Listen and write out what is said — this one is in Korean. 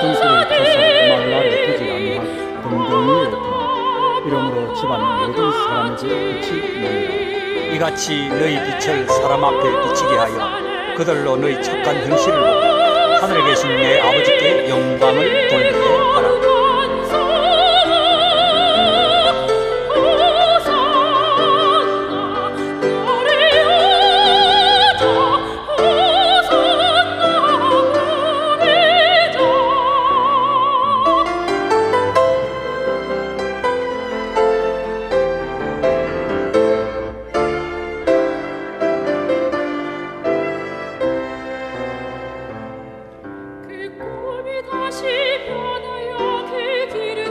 등수를 타서 말날에 되지 아니하 등등이에 등 이러므로 집안 모든 사람에게 빛이 나니라 이같이 너희 빛을 사람 앞에 비치게 하여 그들로 너희 착한 행실을 하늘에 계신 내 아버지께 영광을 돌리라. 他许。